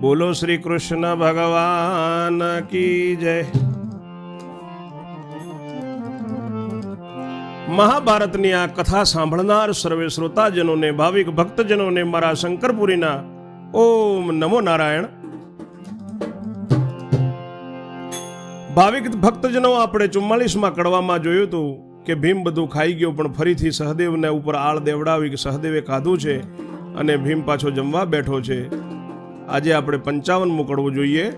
બોલો શ્રી કૃષ્ણ ભગવાન કી જય. મહાભારતની આ કથા સાંભળનાર સર્વે શ્રોતાજનોને, ભાવિક ભક્તજનોને મારા શંકરપુરીના ઓમ નમો નારાયણ. ભાવિક ભક્તજનો, આપણે ચુમ્માલીસમાં કડવામાં જોયું હતું કે ભીમ બધું ખાઈ ગયો, પણ ફરીથી સહદેવને ઉપર આળ દેવડાવી કે સહદેવે ખાધું છે અને ભીમ પાછો જમવા બેઠો છે. આજે આપણે પંચાવન મોકળવું જોઈએ.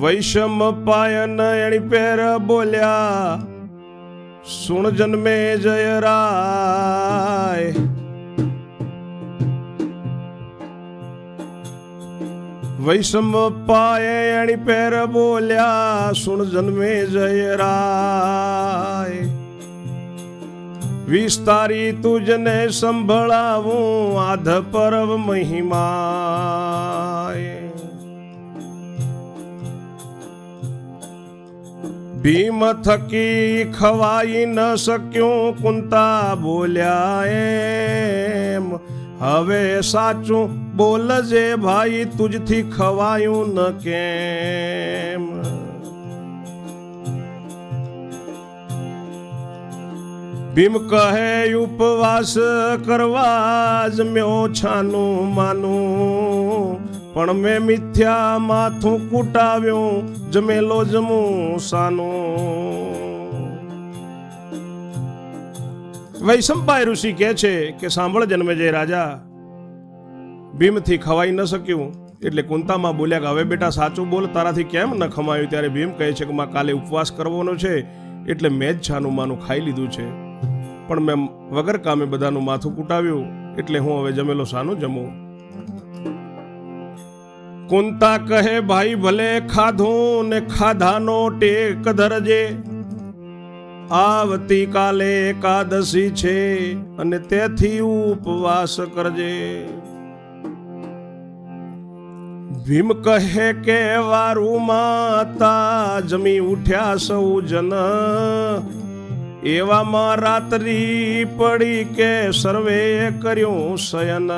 વૈષમ પાયન એણી પેર બોલ્યા, સુણ જન્મે જય રાય. વૈષમ પાયે એણી પેર બોલ્યા, સુણ જન્મે જય રાય. વિસ્તારી તુજને સંભળાવું આધ પરવ મહિમા ભીમ થકી ખવાઈ ન શક્યું કુંતા બોલ્યા એમ. હવે સાચું બોલજે ભાઈ, તુજથી ખવાયું ન કેમ? ભીમ કહે, ઉપવાસ કરવા જમ્યો મ્યો છાનું માનું. પણ મેં મિથ્યા માથું કૂટાવ્યું, જમેલો જમું સાનું વૈશંપાય ઋષિ કહે છે કે, સાંભળ જન્મે જય રાજા. ભીમથી ખવાઈ ન શક્યું. એટલે કુંતામાં બોલ્યા કે, હવે બેટા સાચું બોલ, તારાથી કેમ ન ખમાયું? ત્યારે ભીમ કહે છે કે માં કાલે ઉપવાસ કરવાનો છે, એટલે મેં જ છાનું માનું ખાઈ લીધું છે. પણ મેં વગર કામે બધાનું માથું કૂટાવ્યું, એટલે હું હવે જમેલો સાનું જમું. કુંતા કહે, ભાઈ, ભલે ખાધું ને ખાધાનો ટેક ધરજે. આવતી કાલે એકાદશી છે અને તેથી ઉપવાસ કરજે. ભીમ કહે કે, વારું માતા જમી ઉઠ્યા સૌ જન. એવામાં રાત્રિ પડી કે સર્વે કર્યું શયન.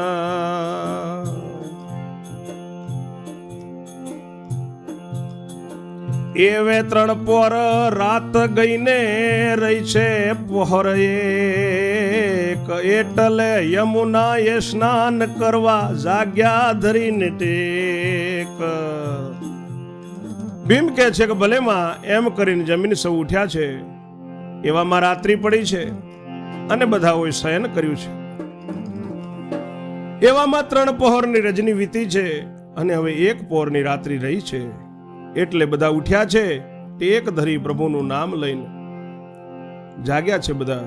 એવે ત્રણ પોર રાત ગઈને રહી છે પહોર એક. એટલે યમુના એ સ્નાન કરવા જાગ્યા ધરીને ટેક. ભીમ કે છે કે ભલેમાં એમ કરીને જમીન સૌ ઉઠ્યા છે. એવામાં રાત્રિ પડી છે અને બધાઓએ શયન કર્યું છે. એવામાં ત્રણ પહોરની રજની વીતી છે અને હવે એક પહોરની રાત્રિ રહી છે. એટલે બધા ઉઠ્યા છે એક ધરી પ્રભુનું નામ લઈને જાગ્યા છે બધા.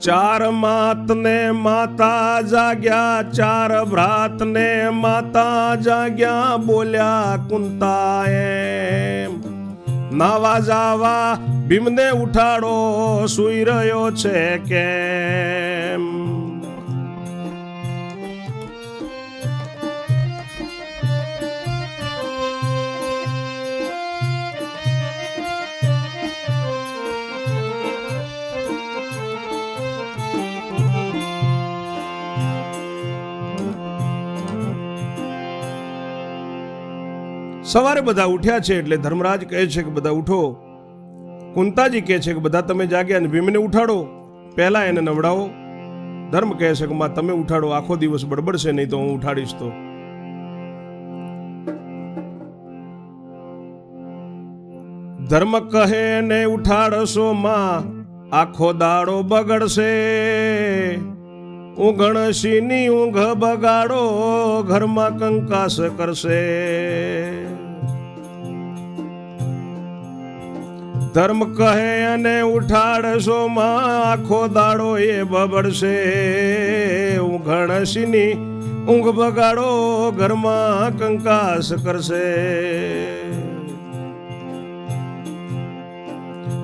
ચાર માત ને માતા જાગ્યા, ચાર ભ્રાત ને માતા જાગ્યા, બોલ્યા કુંતા એમ. નાવા જાવા ભીમને ઉઠાડો સુઈ રહ્યો છે કેમ? સવારે બધા ઉઠ્યા છે એટલે ધર્મરાજ કહે છે કે બધા ઉઠો. કુંતાજી કહે છે કે બધા તમે જાગ્યા અને ભીમને ઉઠાડો. પહેલા એને નવડાવો. ધર્મ કહે છે કે માં તમે ઉઠાડો, આખો દિવસ બડબડશે, નહીં તો હું ઉઠાડીશ તો. ધર્મ કહે ને ઉઠાડશો માં, આખો દાડો બગડશે. ઊંઘણશીની ઊંઘ બગાડો, ઘરમાં કંકાસ કરશે. ધર્મ કહે અને ઉઠાડશો માં, આખો દાડો એ બબડશે. ઊંઘણશીની ઊંઘ બગાડો, ઘરમાં કંકાસ કરશે.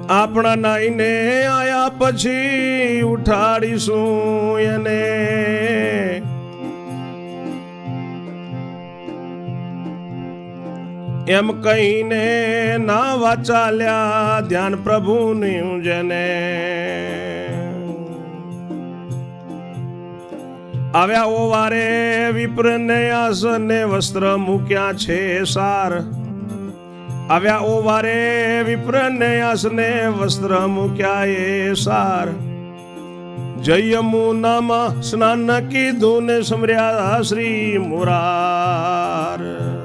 આપણા નાઈને આયા પછી ઉઠાડીશું એને. એમ કહીને ના ચાલ્યા ધ્યાન પ્રભુનું જેને આવ્યા ઓ વારે વિપ્રને આસને વસ્ત્ર મૂક્યા છે સાર. આવ્યા ઓ વારે વિપ્રને આસને વસ્ત્ર મૂક્યા એ સાર. જય યમુનામાં સ્નાન કીધું ને સમર્યા શ્રી મુરાર.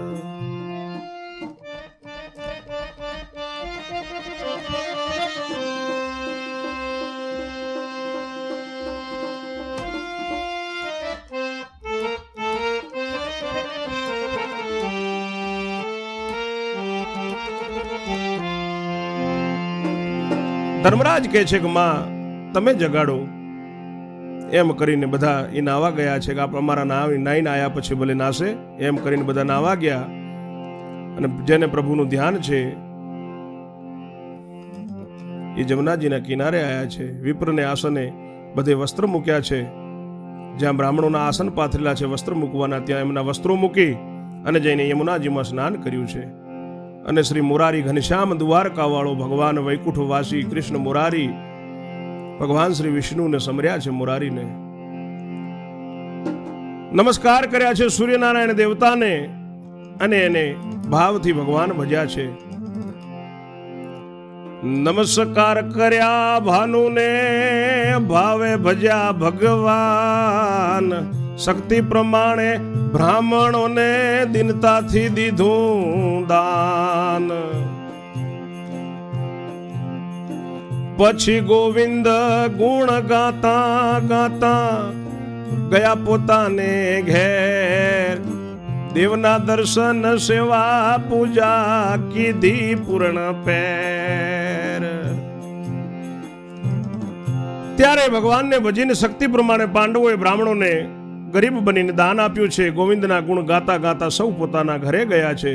ધર્મરાજ કહે છે કે, માં, તમે જગાડો. એમ કરીને બધા એ નાવા ગયા છે કે, આપણે અમારા નાવી નાઈને આવ્યા પછી ભલે નાશે. એમ કરીને બધા નાવા ગયા. અને જેને પ્રભુનું ધ્યાન છે, એ જમનાજીના કિનારે આવ્યા છે. વિપ્રને આસને બધે વસ્ત્ર મૂક્યા છે. જ્યાં બ્રાહ્મણોના આસન પાથરેલા છે, વસ્ત્ર મૂકવાના, ત્યાં એમના વસ્ત્રો મૂકી અને જઈને યમુનાજીમાં સ્નાન કર્યું છે. અને શ્રી મુરારી ઘનશ્યામ દ્વારકાવાળો ભગવાન વૈકુંઠવાસી કૃષ્ણ મુરારી ભગવાન શ્રી વિષ્ણુને સમર્યા છે મુરારીને. નમસ્કાર કર્યા છે સૂર્યનારાયણ દેવતાને અને એને ભાવથી ભગવાન ભજ્યા છે. નમસ્કાર કર્યા ભાનુને, ભાવે ભજ્યા ભગવાન. શક્તિ પ્રમાણે બ્રાહ્મણોને દિનતાથી દીધું દાન. પછી ગોવિંદ ગુણ ગાતા ગાતા ગયા પોતાને ઘેર. દેવના દર્શન, સેવા, પૂજા કીધી પૂર્ણ પેર ત્યારે ભગવાનને ભજીને શક્તિ પ્રમાણે પાંડવોએ બ્રાહ્મણોને ગરીબ બનીને દાન આપ્યું છે, ગોવિંદના ગુણ ગાતા ગાતા સૌ પોતાના ઘરે ગયા છે,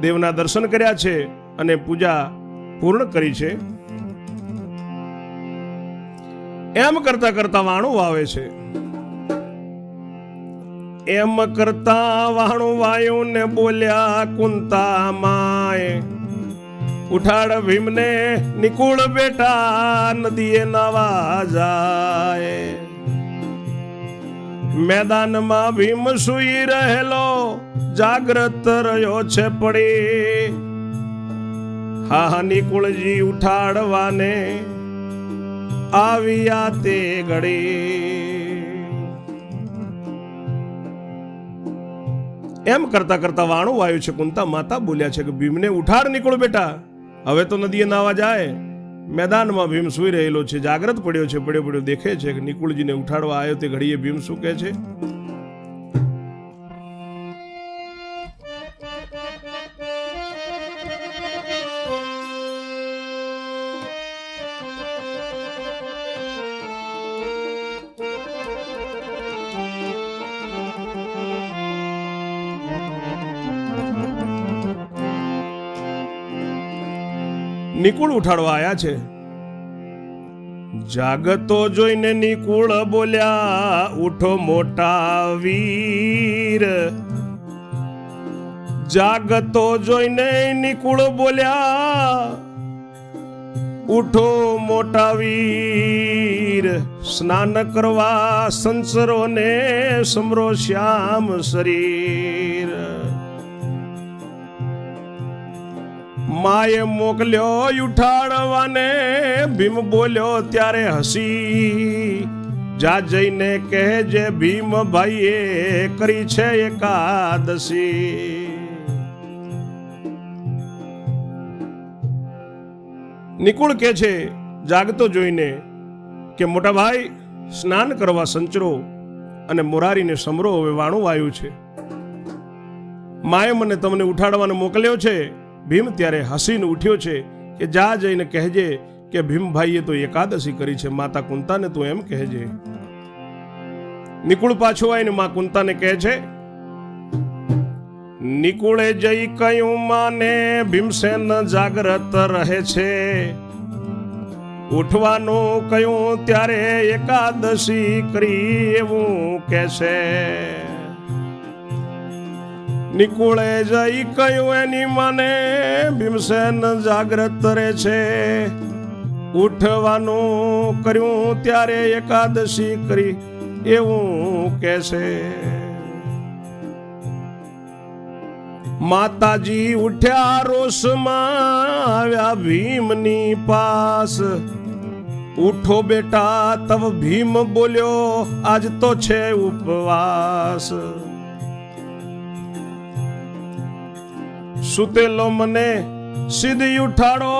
દેવના દર્શન કર્યા છે અને પૂજા પૂર્ણ કરી છે. એમ કરતા કરતા વાણું વાવે છે. એમ કરતા વાણું વાયું ને બોલ્યા, કુંતા માય ઉઠાડ ભીમને નિકુળ બેટા, નદીએ નાવા જાય. મેદાનમાં ભીમ સુઈ રહેલો, જાગ્રત રહ્યો છે પડી. હા નિકુળજી ઉઠાડવાને આવ્યા તે ઘડી. એમ કરતા કરતા વાણું વાયુ છે, કુંતા માતા બોલ્યા છે કે ભીમને ઉઠાડ નીકળો બેટા. હવે તો નદીએ નાવા જાય. મેદાનમાં ભીમ સુઈ રહેલો છે, જાગ્રત પડ્યો છે, પડ્યો પડ્યો દેખે છે કે નિકુળજીને ઉઠાડવા આવ્યો તે ઘડીએ ભીમ શું કહે છે? નિકુળ ઉઠાડવા આવ્યા છે. જાગતો જોઈને નિકુળ બોલ્યા, ઉઠો મોટા વીર. જાગતો જોઈને નિકુળ બોલ્યા, ઉઠો મોટા વીર. સ્નાન કરવા સંસરોને સમરો શ્યામ શરીર. માએ મોકલ્યો ઉઠાડવાને ભીમ બોલ્યો, ત્યારે હસી. જા જઈને કહેજે ભીમ ભાઈએ કરી છે એકાદશી. નિકુળ કે છે, જાગતો જોઈને કે, મોટા ભાઈ, સ્નાન કરવા સંચરો અને મોરારીને સમરો, હવે વાણું વાયું છે. માએ મને તમને ઉઠાડવાનો મોકલ્યો છે ભીમ ત્યારે હસીને ઉઠ્યો છે કે જા જઈને કહેજે કે ભીમભાઈએ તો એકાદશી કરી છે, માતા કુંતાને તું એમ કહેજે. નિકુળ પાછો આવીને મા કુંતાને કહે છે, નિકુળે જઈ કયું માને ભીમસેન જાગ્રત રહે છે. ઉઠવાનું કયું ત્યારે એકાદશી કરી એવું કહેશે નિકુળે જઈ કયું એની મને, ભીમસેન જાગ્રત રહે છે. ઉઠવાનું કર્યું ત્યારે એકાદશી કરી, એવું કહેશે માતાજી ઉઠ્યા રોષમાં આવ્યા ભીમની પાસ. ઉઠો બેટા, તવ ભીમ બોલ્યો, આજ તો છે ઉપવાસ. સુતેલો મને, સીધી ઉઠાડો,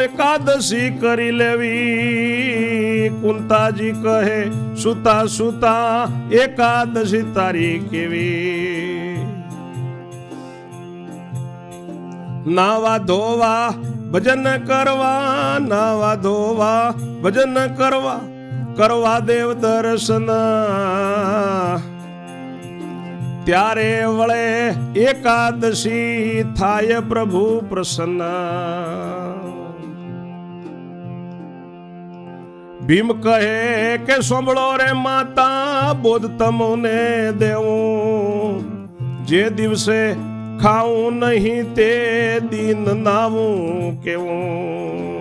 એકાદશી કરી લેવી. કુંતાજી કહે, સુતા સુતા, એકાદશી તારી કેવી? નાવા ધોવા, ભજન કરવા, નાવા ધોવા, ભજન કરવા કરવા દેવ દર્શન. ત્યારે વળે એકાદશી થાય પ્રભુ પ્રસન્ન. ભીમ કહે કે સોંભળો રે માતા, બોધ તમને દેવું. જે દિવસે ખાવું નહીં તે દિન નાવું કેવું.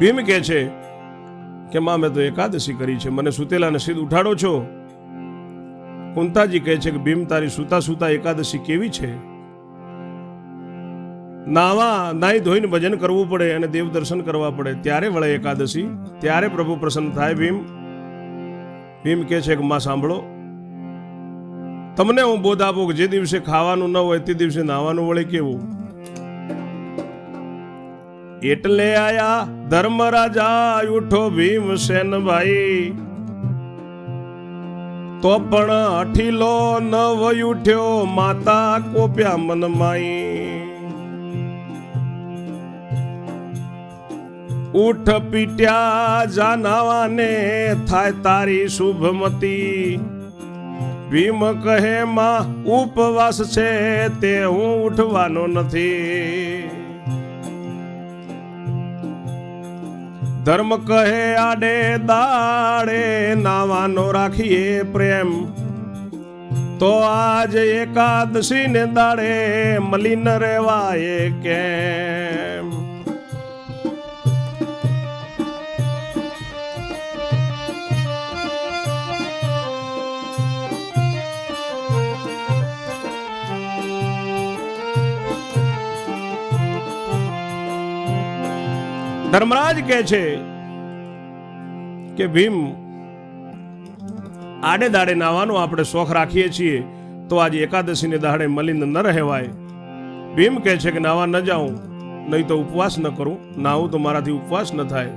ભીમ કહે છે કે માં, મેં તો એકાદશી કરી છે. મને સુતેલાને સીધ ઉઠાડો છો. કુંતાજી કહે છે કે, ભીમ, તારી સુતા સુતા એકાદશી કેવી છે? નાવા નાઈ ધોઈને ભજન કરવું પડે અને દેવ દર્શન કરવા પડે. ત્યારે વળે એકાદશી. ત્યારે પ્રભુ પ્રસન્ન થાય, ભીમ. ભીમ કહે છે કે, માં, સાંભળો. તમને હું બોધ આપું કે જે દિવસે ખાવાનું ન હોય તે દિવસે નાવાનું વળે કેવું? એટલે આયા ધર્મરાજા ઉઠો ભીમસેન ભાઈ. તો પણ અઠીલો વય ઉઠ્યો માતા કોપ્યા મનમાઈ ઉઠ પીટ્યા જાનાવાને થાય તારી શુભમતી. ભીમ કહે, માં, ઉપવાસ છે તે હું ઉઠવાનો નથી. ધર્મ કહે આડે દાડે નાવાનો રાખીએ પ્રેમ. તો આજ એકાદશી ને દાડે મલિન રેવાય કેમ? ધર્મરાજ કહે છે કે ભીમ, આડે દાડે નાવાનો આપણે શોખ રાખીએ છીએ, તો આજે એકાદશીને દાડે મલિન ન રહેવાય. ભીમ કહે છે કે નાવા ન જાઉં, નહીં તો ઉપવાસ ન કરું નાવું તો મારાથી ઉપવાસ ન થાય.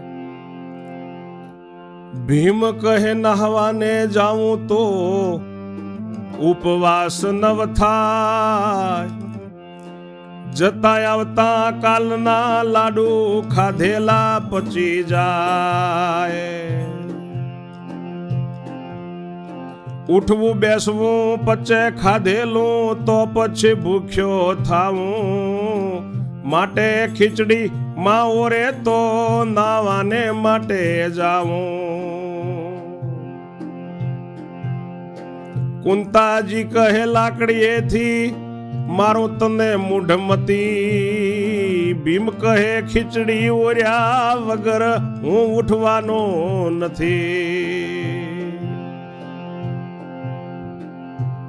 ભીમ કહે, નહાવાને જાઉં તો ઉપવાસ નવ થાય. જતા આવતા કાલના લાડુ ખાધેલા પચી જાય. ઉઠવું, બેસવું, પચે ખાધેલું તો પછી ભૂખ્યો થાવું. માટે ખીચડી માં ઓરે તો નાવાને માટે જાવું. કુંતાજી કહે લાકડીએથી મારું તને મૂઢમતી. ભીમ કહે, ખીચડી ઓર્યા વગર હું ઉઠવાનો નથી.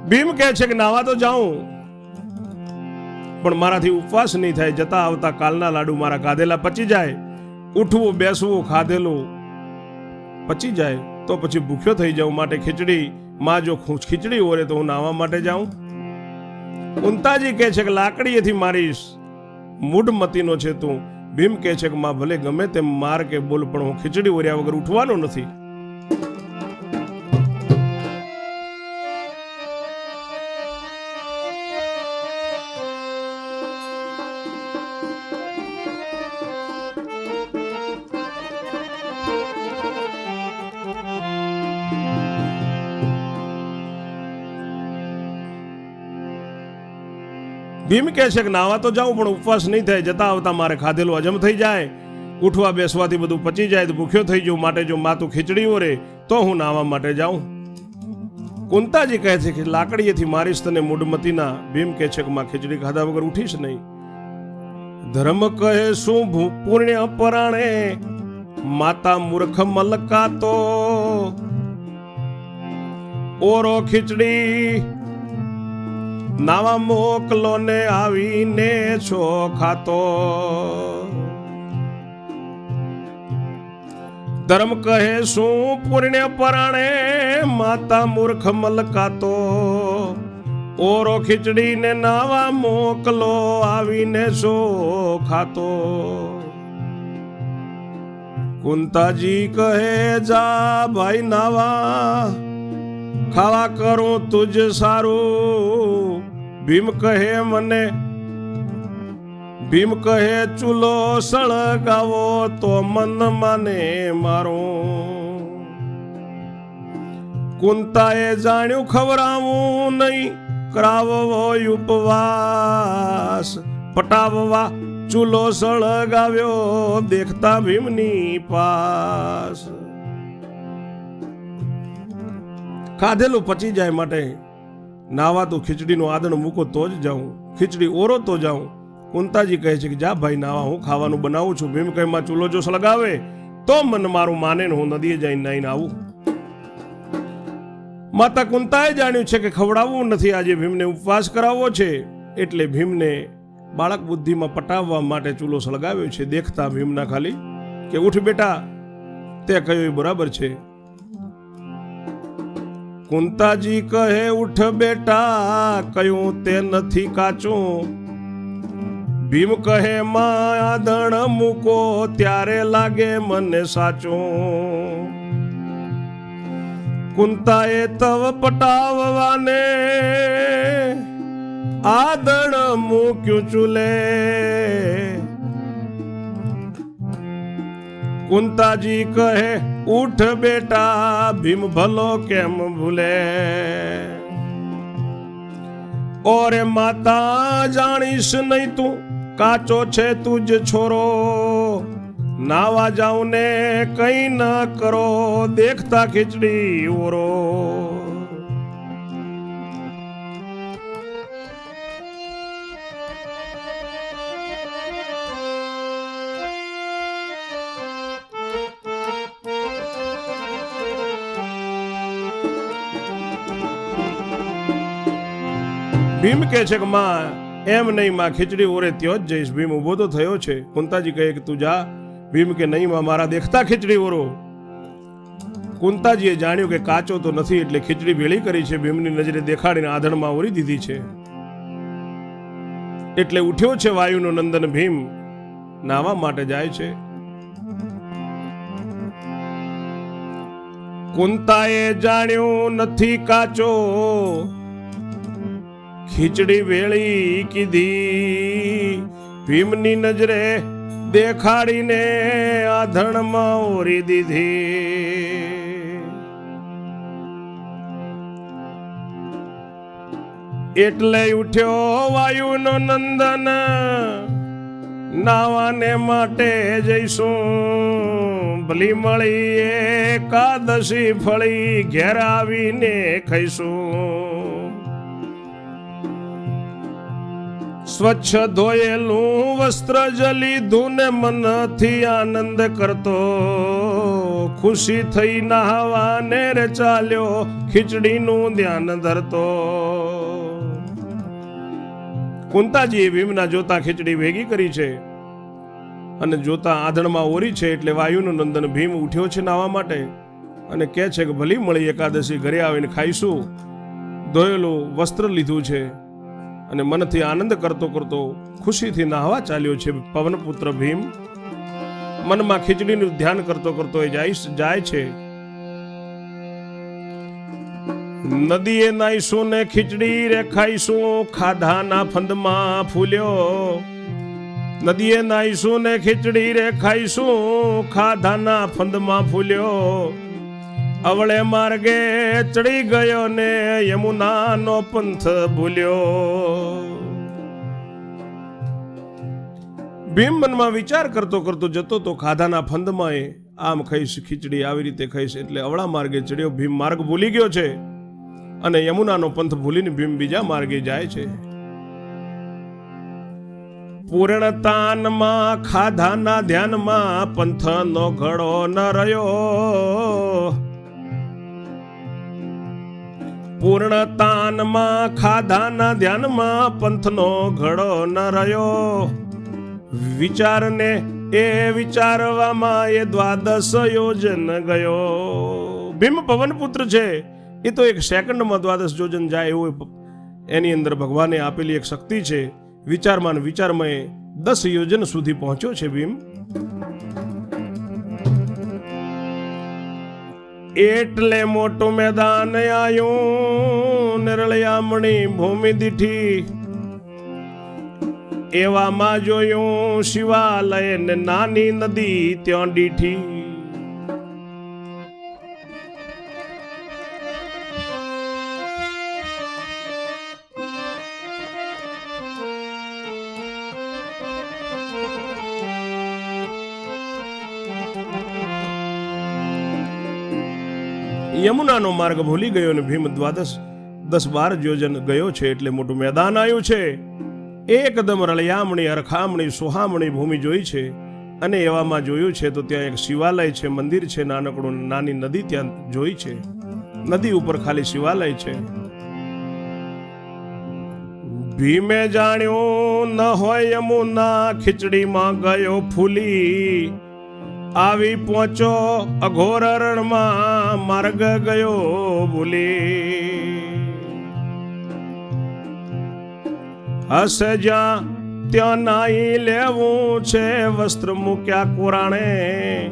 ભીમ કહે છે કે નાવા તો જાઉં, પણ મારાથી ઉપવાસ નહીં થાય. જતા આવતા કાલના લાડુ મારા કાધેલા પચી જાય. ઉઠવું, બેસવું, ખાધેલું પચી જાય, તો પછી ભૂખ્યો થઈ જાઉં માટે ખીચડી. માં જો ખીચડી ઓરે તો હું નાવા માટે જાઉં. કુંતાજી કહે છે કે લાકડીએથી મારીશ. મૂઢમતીનો છે તું. ભીમ કહે છે કે, માં, ભલે ગમે તેમ માર કે બોલ, પણ હું ખીચડી ઓર્યા વગર ઉઠવાનો નથી. ભીમ કહે છે કે નાવા તો જાઉં, પણ ઉપવાસ નહીં થાય. જતા આવતા મારે ખાધેલું હજમ થઈ જાય. ઉઠવા બેસવાથી બધું પચી જાય તો ભૂખ્યો થઈ જવું માટે જો માતું ખીચડી ઓરે તો હું નાવા માટે જાઉં. કુંતાજી કહે છે કે લાકડીએથી મારીશ તને મૂડમતીના ભીમ કહે છે કે માં ખીચડી ખાધા વગર ઉઠીશ નહીં. ધર્મ કહે શું? પુણ્ય પરાણે માતા મૂર્ખ મલકાતો. ઓરો ખીચડી નાવા મોકલો ને આવીને છો ખાતો. ધર્મ કહે શું પુણ્ય પરાણે માતા મૂર્ખ મલકાતો. ઓરો ખીચડી ને નાવા મોકલો આવીને છો ખાતો. કુંતાજી કહે, જા ભાઈ નાવા, ખાવા કરું તુજ સારું. ભીમ કહે મને, ભીમ કહે, ચૂલો સળગાવો તો મન માને મારું. કુંતાએ જાણ્યું ખવરાવું નહીં, કરાવવો ઉપવાસ. પટાવવા ચૂલો સળગાવ્યો, દેખતા ભીમની પાસ. ખાધેલું પચી જાય માટે નાવા તો ખીચડીનું આદણ મૂકો તો જ જાઉં. ખીચડી ઓરો તો જાઉં. કુંતાજી કહે છે કે, જા ભાઈ, નાવા, હું ખાવાનું બનાવું છું. ભીમ કહે, માં ચૂલો જો સળગાવે તો મન મારું માને ને હું નદીએ જઈને નાઈને આવું. માતા કુંતાએ જાણ્યું છે કે ખવડાવવું નથી. આજે ભીમને ઉપવાસ કરાવવો છે. એટલે ભીમને બાળક બુદ્ધિમાં પટાવવા માટે ચૂલો સળગાવ્યો છે. દેખતા ભીમના ખાલી કે, ઉઠ બેટા. તે કહ્યું બરાબર છે. કુંતાજી કહે, ઉઠ બેટા, કયું તે નથી કાચું. ભીમ કહે માં આદણ મૂકો, ત્યારે લાગે મને સાચું. કુંતાએ તવ પટાવવાને આદણ મૂક્યું ચૂલે. કુંતાજી કહે ઉઠ બેટા, ભીમ ભલો કેમ ભૂલે? ઓરે માતા, જાણીશ નહીં તું, કાચો છે તુજ છોરો. નાવા જાઉં ને કઈ ન કરો, દેખતા ખીચડી ઓરો. ભીમ કહે છે કે માં, એમ નહીં માં, ખીચડી ઓરે ત્યો જ જઈશ. ભીમ ઊભો તો થયો છે. કુંતાજી કહે કે તું જા. ભીમ કે નહીં માં, મારા દેખતા ખીચડી ઓરો. કુંતાજીએ જાણ્યું કે કાચો તો નથી, એટલે ખીચડી ભેળી કરી છે. ભીમની નજરે દેખાડીને આધણમાં ઓરી દીધી છે. એટલે ઉઠ્યો છે વાયુનો નંદન ભીમ. નાવા માટે જાય છે. કુંતાએ જાણ્યું નથી કાચો. ખીચડી વેળી કીધી. ભીમની નજરે દેખાડીને આધણમાં ઓરી દીધી. એટલે ઉઠ્યો વાયુનો નંદન. નાવાને માટે જઈશું. ભલી મળી એકાદશી ફળી ઘેર આવીને ખાઈશું. સ્વચ્છ ધોયેલું વસ્ત્ર જલીધું ને મનથી આનંદ કરતો. ખુશી થઈ નહાવાને રે ચાલ્યો, ખીચડીનું ધ્યાન ધરતો. કુંતાજીએ ભીમના જોતા ખીચડી ભેગી કરી છે અને જોતા આધણમાં ઓરી છે એટલે વાયુનું નંદન ભીમ ઉઠ્યો છે નાવા માટે અને કહે છે કે ભલી મળી એકાદશી ઘરે આવીને ખાઈશું. ધોયેલું વસ્ત્ર લીધું છે. અને મનથી આનંદ કરતો કરતો ખુશીથી નાહવા ચાલ્યો છે પવનપુત્ર ભીમ. મનમાં ખીચડીનું ધ્યાન કરતો કરતો એ જાય છે. નદીએ નાઈશું ને ખીચડી રે ખાઈશું ખાધાના ફંદમાં ફૂલ્યો. નદીએ નાઈશું ને ખીચડી રે ખાઈશું ખાધાના ફંદમાં ફૂલ્યો. અવળે માર્ગે ચડી ગયો ને યમુનાનો પંથ ભૂલ્યો. ભીમ મનમાં વિચાર કરતો કરતો જતો તો ખાધાના ફંદમાં એ આમ ખાઈશ, ખીચડી આવી રીતે ખાઈશ એટલે અવળા માર્ગે ચડ્યો. ભીમ માર્ગ ભૂલી ગયો છે અને યમુનાનો પંથ ભૂલીને ભીમ બીજા માર્ગે જાય છે. પૂર્ણતાનમાં ખાધાના ધ્યાનમાં પંથનો ઘડો ન રહ્યો. પૂર્ણતાનમાં ખાધાના ધ્યાનમાં પંથનો ઘડો ન રહ્યો. વિચારને એ વિચારવામાં એ દ્વાદશ યોજન ગયો. ભીમ પવનપુત્ર છે, એ તો એક સેકન્ડમાં દ્વાદશ યોજન જાય એવું એની અંદર ભગવાને આપેલી એક શક્તિ છે. વિચારમાં ને વિચારમાં દસ યોજન સુધી પહોંચ્યો છે ભીમ. એટલે મોટું મેદાન આયું નિર્લયામણી ભૂમિ દીઠી. એવામાં જોયું શિવાલય નાની નદી ત્યાં દીઠી યમુનાનો માર્ગ ભૂલી ગયો અને ભીમ દ્વાદશ દસ બાર યોજન ગયો છે એટલે મોટું મેદાન આવ્યું છે. એકદમ રળિયામણી, અરખામણી, સુહામણી ભૂમિ જોઈ છે અને એવામાં જોયું છે તો ત્યાં એક શિવાલય છે, મંદિર છે, નાનકડું નાની નદી ત્યાં જોઈ છે. નદી ઉપર ખાલી શિવાલય છે. ભીમે જાણ્યું ન હોય યમુના ખીચડીમાં ગયો ફૂલી. આવી પહોંચો અઘોર રણમાં માર્ગ ગયો ભૂલી. હશે જ્યાં ત્યાં નાઈ લેવું છે, વસ્ત્ર મૂક્યા કુરાણે.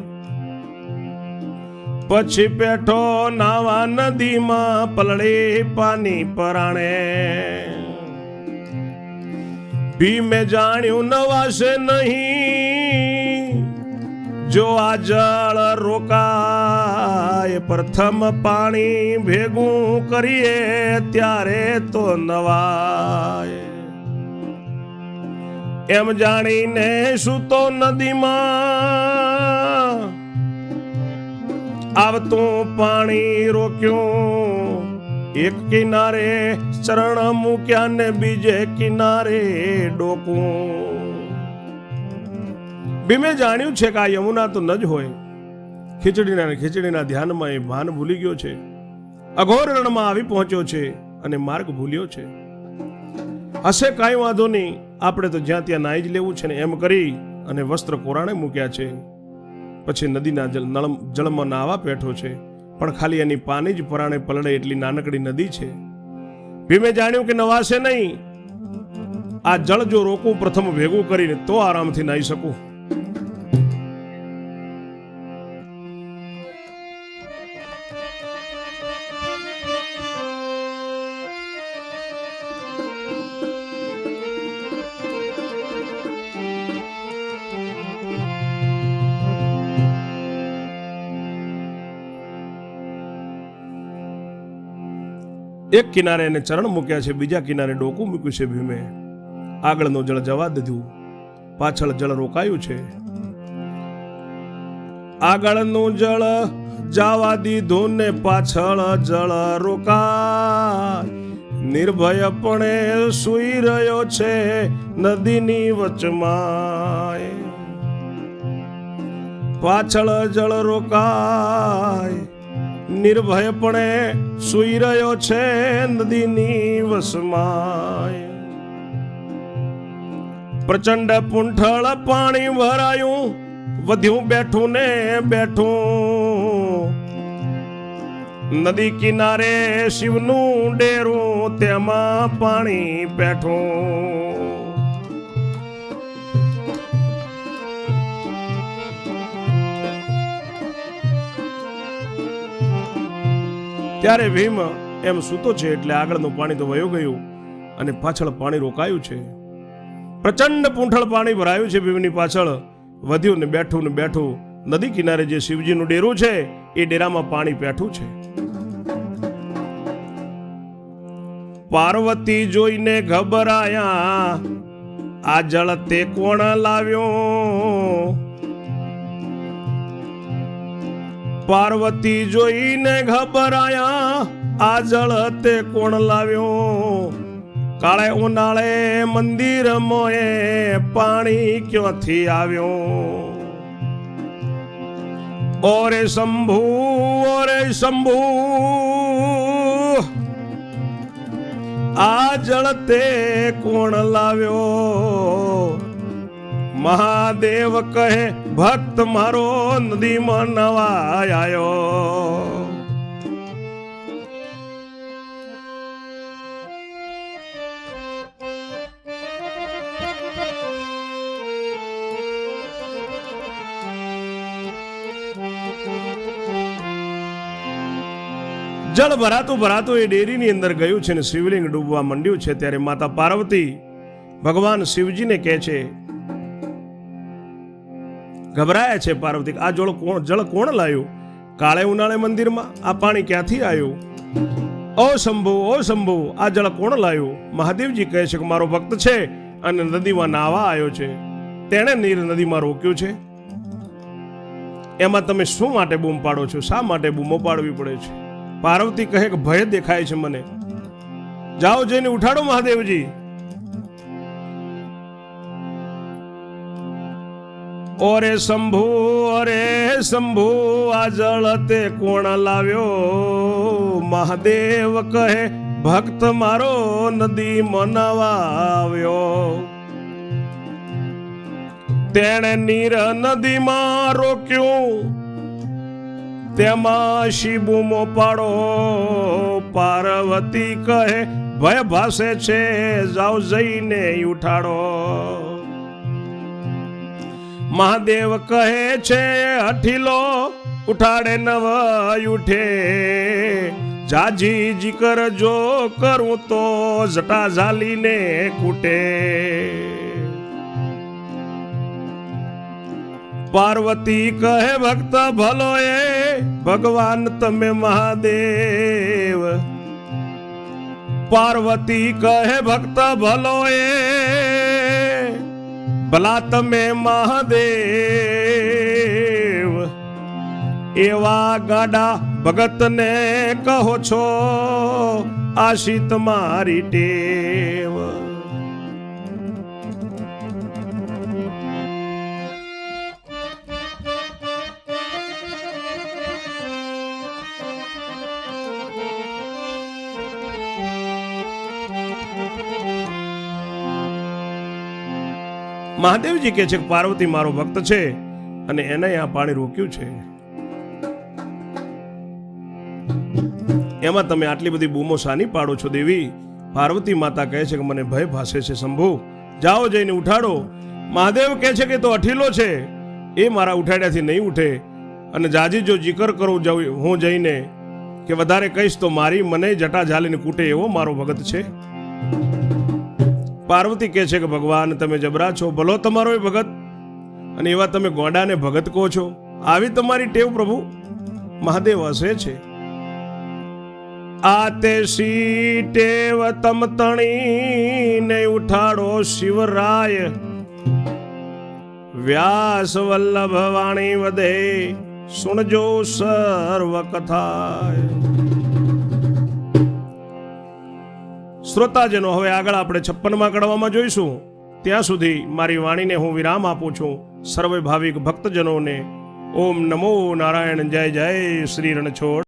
પછી પેઠો નાવા નદીમાં પલળી પાની પરાણે. ભીમે જાણ્યું નવાશે નહીં જો આ જળ રોકાય, પ્રથમ પાણી ભેગું કરીએ, ત્યારે તો નવાય. એમ જાણીને સૂતો નદીમાં, આવતું પાણી રોક્યું. એક કિનારે ચરણ મૂક્યા ને બીજે કિનારે ડોકું. ભીમે જાણ્યું છે કે આ યમુના તો ન જ હોય. ખીચડીના ખીચડીના ધ્યાનમાં એ ભાન ભૂલી ગયો છે. અઘોર રણમાં આવી પહોંચ્યો છે અને માર્ગ ભૂલ્યો છે. હશે કાંઈ વાંધો નહીં, આપણે તો જ્યાં ત્યાં નાઈ જ લેવું છે ને એમ કરી અને વસ્ત્ર કોરાણે મૂક્યા છે. પછી નદીના જળ નળ જળમાં નાવા પેઠો છે, પણ ખાલી એની પાની જ પરાણે પલળે એટલી નાનકડી નદી છે. ભીમે જાણ્યું કે નવાશે નહીં. આ જળ જો રોકું, પ્રથમ ભેગું કરીને તો આરામથી નાહી શકું. એક કિનારે એને ચરણ મૂક્યા છે, બીજા કિનારે ડોકું મૂક્યું છે ભીમે. આગળનું જળ જવા દીધું. પાછળ જળ રોકાયું છે. આગળનું જળ જવા દીધું ને પાછળ જળ રોકાય. નિર્ભયપણે સુઈ રહ્યો છે નદીની વચમાં. પાછળ જળ રોકાય. નિર્ભયપણે સુઈ રહ્યો છે નદીની વસમાં પ્રચંડ પૂંઠળ પાણી ભરાયું, વધ્યું બેઠું ને બેઠું. નદી કિનારે શિવનું ડેરું, તેમાં પાણી બેઠું. ત્યારે ભીમ એમ સૂતો છે એટલે આગળનું પાણી તો વયો ગયું અને પાછળ પાણી રોકાયું છે. પ્રચંડ પૂંઠળ પાણી ભરાયું છે ભીમની પાછળ. વધ્યું ને બેઠું ને બેઠું. નદી કિનારે જે શિવજીનું ડેરું છે, એ ડેરામાં પાણી પેઠું છે. પાર્વતી જોઈને ગભરાયા, આ જળ તે કોણ લાવ્યો? પાર્વતી જોઈને ગભરાયા. આ જળ તે કોણ લાવ્યો? કાળે ઉનાળે મંદિર મોએ પાણી ક્યાંથી આવ્યો? ઓરે શંભુ ઓરે શંભુ. આ જળ તે કોણ લાવ્યો? મહાદેવ કહે, ભક્ત મારો નદીમાં નવાયો જળ ભરાતું ભરાતું એ ડેરીની અંદર ગયું છે ને શિવલિંગ ડૂબવા માંડ્યું છે, ત્યારે માતા પાર્વતી ભગવાન શિવજીને કહે છે ગભરાયા છે પાર્વતી. આ જળ કોણ જળ કોણ લાવ્યું કાળે ઉનાળે મંદિરમાં આ પાણી ક્યાંથી આવ્યું ઓ શંભુ આ જળ કોણ લાવ્યું મહાદેવજી કહે છે કે મારો ભક્ત છે અને નદીમાં નાવા આવ્યો છે. તેણે નીર નદીમાં રોક્યું છે. એમાં તમે શું માટે બૂમ પાડો છો? શા માટે બૂમો પાડવી પડે છે? પાર્વતી કહે કે ભય દેખાય છે મને. જાઓ જઈને ઉઠાડો મહાદેવજી. ઓરે શંભુ અરે શંભુ, આ જળ તે કોણ લાવ્યો? મહાદેવ કહે, ભક્ત મારો નદી મનાવાવ્યો. તેણે નીર નદીમાં રોક્યું, તેમાં શિબુમો પાડો પાર્વતી કહે, ભય ભાસે છે જાઓ જઈને ઉઠાડો. મહાદેવ કહે છે હઠીલો ઉઠાડે નવ ઉઠે. જાજી જીકર જો કરું તો જટા ઝાલીને કૂટે પાર્વતી કહે, ભક્ત ભલો એ ભગવાન તમે મહાદેવ. પાર્વતી કહે, ભક્ત ભલો એ ભલા તમે મહાદેવ એવા ગાડા ભગતને કહો છો આશિત મારી ટેવ. મહાદેવજી કહે છે કે પાર્વતી મારો ભક્ત છે અને એને આ પાણી રોક્યું છે. એમાં તમે આટલી બધી બૂમો સાની પાડો છો દેવી? પાર્વતી માતા કહે છે કે મને ભય ભાસે છે શંભુ. જાઓ જઈને ઉઠાડો. મહાદેવ કહે છે કે તો અઠીલો છે. એ મારા ઉઠાડ્યાથી નહીં ઉઠે. અને જાજી જો જીકર કરું હું જઈને કે વધારે કહીશ તો મારી મને જટા ઝાલીને કૂટે એવો મારો ભગત છે. પાર્વતી કહે છે કે, ભગવાન, તમે જબરા છો, ભલો તમારો ભગત. અને એવા તમે ગોડાને ભગત કહો છો. આવી તમારી ટેવ પ્રભુ મહાદેવ હસે છે. આ તે સી ટેવ તમ તણી ને ઉઠાડો શિવરાય. વ્યાસ વલ્લભ વાણી વધે સુણજો સર્વ કથાય શ્રોતાજનો, હવે આગળ આપણે છપ્પનમાં કડવામાં જોઈશું. ત્યાં સુધી મારી વાણીને હું વિરામ આપું છું. સર્વે ભાવિક ભક્તજનોને ઓમ નમો નારાયણ, જય જય શ્રી રણછોડ.